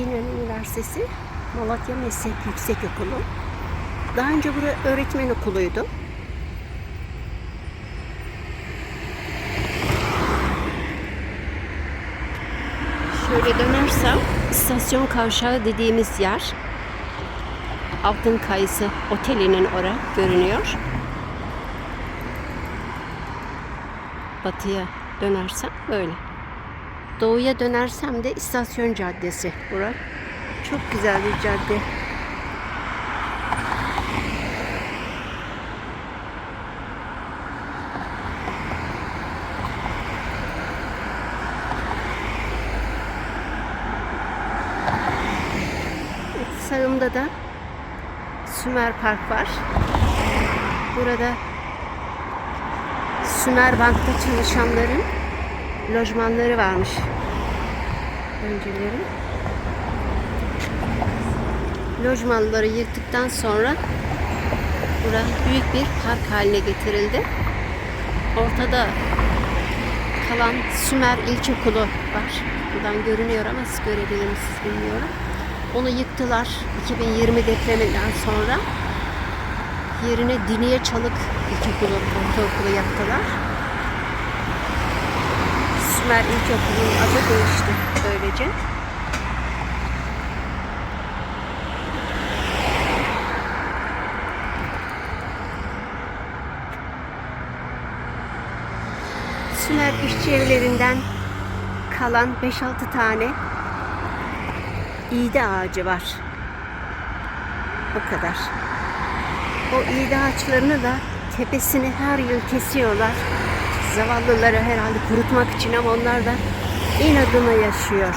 İnönü Üniversitesi Malatya Meslek Yüksekokulu. Daha önce burası öğretmen okuluydu. Şöyle dönersem istasyon kavşağı dediğimiz yer Altın Kayısı Oteli'nin ora görünüyor. Batıya dönersem böyle. Doğuya dönersem de istasyon caddesi bura. Çok güzel bir cadde. Sağımda da Sümer Park var. Burada Sümer Bank'ta çalışanların lojmanları varmış. Önceleri. Lojmanları yıktıktan sonra bura büyük bir park haline getirildi. Ortada kalan Sümer İlkokulu var. Buradan görünüyor ama siz görebilir misiniz bilmiyorum. Onu yıktılar 2020 depreminden sonra. Yerine Diniye Çalık İlkokulu, ortaokulu yaptılar. Sümer İlkokulu'nun adı değişti böylece. Sümer işçi evlerinden kalan 5-6 tane iğde ağacı var. O kadar. O iğde ağaçlarını da tepesini her yıl kesiyorlar. Zavallıları herhalde kurutmak için ama onlar da inadına yaşıyor.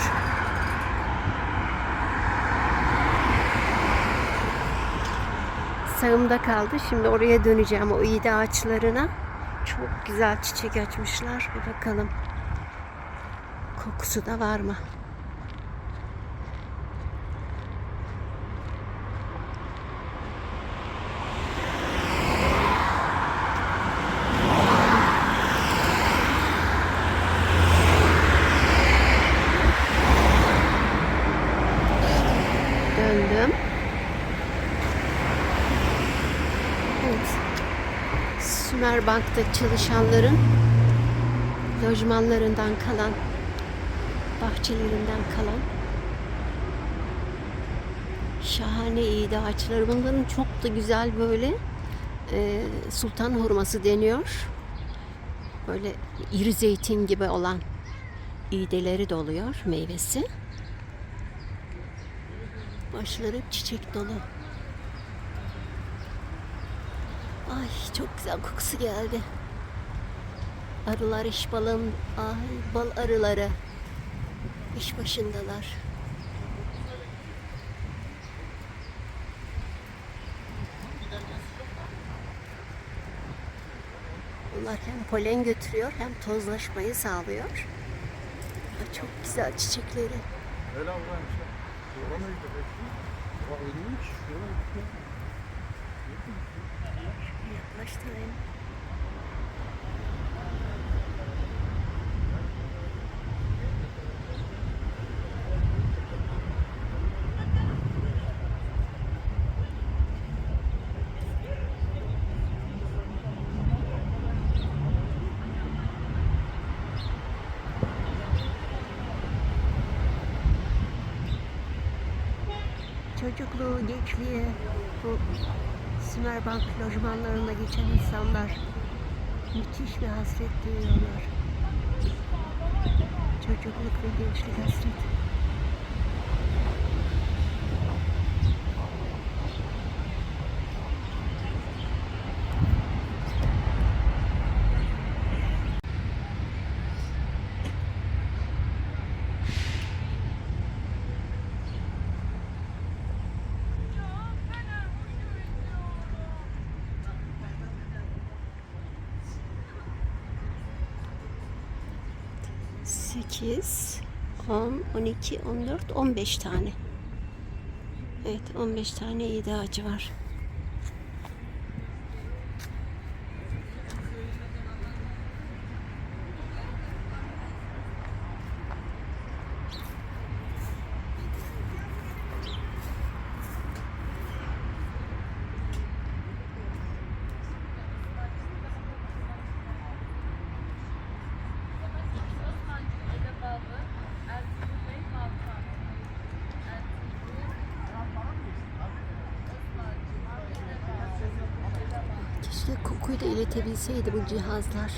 Sağımda kaldı. Şimdi oraya döneceğim o iğde ağaçlarına. Çok güzel çiçek açmışlar. Bir bakalım. Kokusu da var mı? Evet. Sümer Bank'ta çalışanların lojmanlarından kalan, bahçelerinden kalan şahane iğde ağaçları. Bunların çok da güzel böyle e, sultan hurması deniyor. Böyle iri zeytin gibi olan iğdeleri de oluyor meyvesi. Başları çiçek dolu. Ay çok güzel kokusu geldi. Arılar iş balın, ay bal arıları iş başındalar. Bunlar hem polen götürüyor hem tozlaşmayı sağlıyor. Ay, Çok güzel çiçekleri. Öyle buradaymış ya. Orana gidiyor. Bak ölmüş. Şuraya gidiyor. Yaklaştırayım. Çocukluğu, gençliği, bu Sümerbank lojmanlarında geçen insanlar müthiş bir hasret duyuyorlar. Çocukluk ve gençlik hasreti. Sekiz, on, on iki, on dört, on beş tane. Evet 15 tane iğde ağacı var. Kokuyu da iletebilseydi bu cihazlar.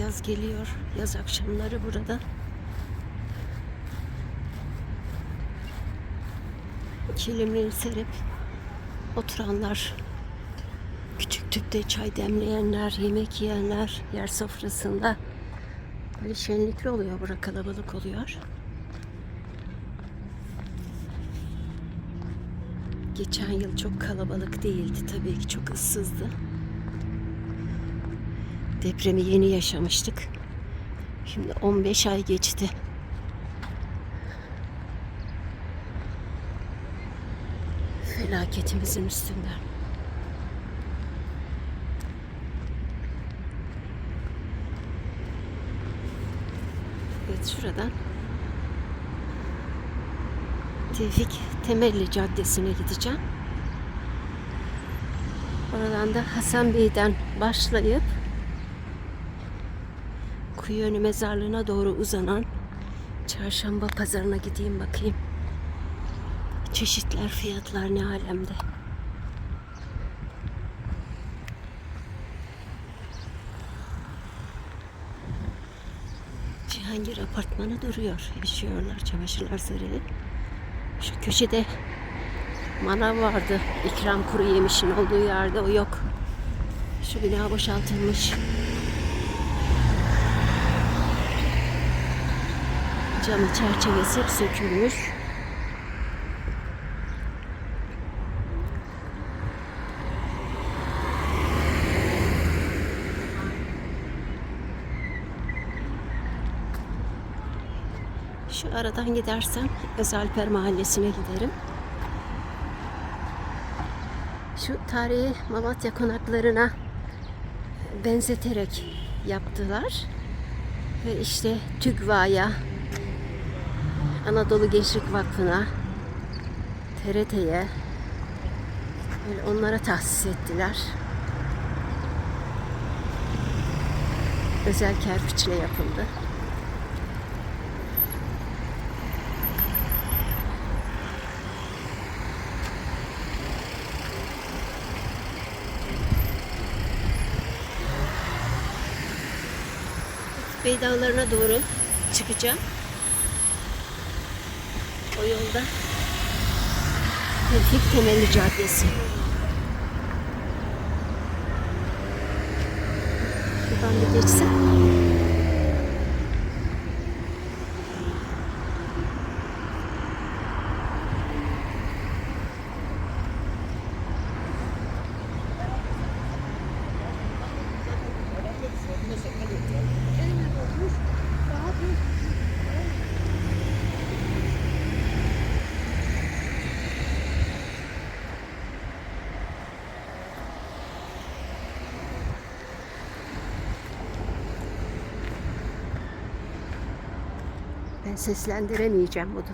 Yaz geliyor. Yaz akşamları burada. Kilimleri serip oturanlar, küçük tüpte çay demleyenler, yemek yiyenler yer sofrasında böyle şenlikli oluyor. Bura kalabalık oluyor. Geçen yıl çok kalabalık değildi. Tabii ki çok ıssızdı. Depremi yeni yaşamıştık. Şimdi 15 ay geçti. Felaketimizin üstünden. Evet şuradan Tevfik Temelli Caddesi'ne gideceğim. Oradan da Hasan Bey'den başlayıp Kuyuönü mezarlığına doğru uzanan çarşamba pazarına gideyim bakayım. Çeşitler, fiyatlar ne alemde. Cihangir apartmanı duruyor. Yaşıyorlar, çamaşırlar serili. Şu köşede manav vardı. İkram kuru yemişin olduğu yerde o yok. Şu bina boşaltılmış. Camı çerçevesi hep sökülmüş. Şu aradan gidersem Özalper Mahallesi'ne giderim. Şu tarihi Malatya konaklarına benzeterek yaptılar. Ve işte TÜGVA'ya, Anadolu Gençlik Vakfı'na, TRT'ye böyle onlara tahsis ettiler. Özel kerpiçle yapıldı. Bey Dağları'na doğru çıkacağım. O yolda Tevfik Temelli Caddesi. Şuradan bir geçsem. Seslendiremeyeceğim bunu.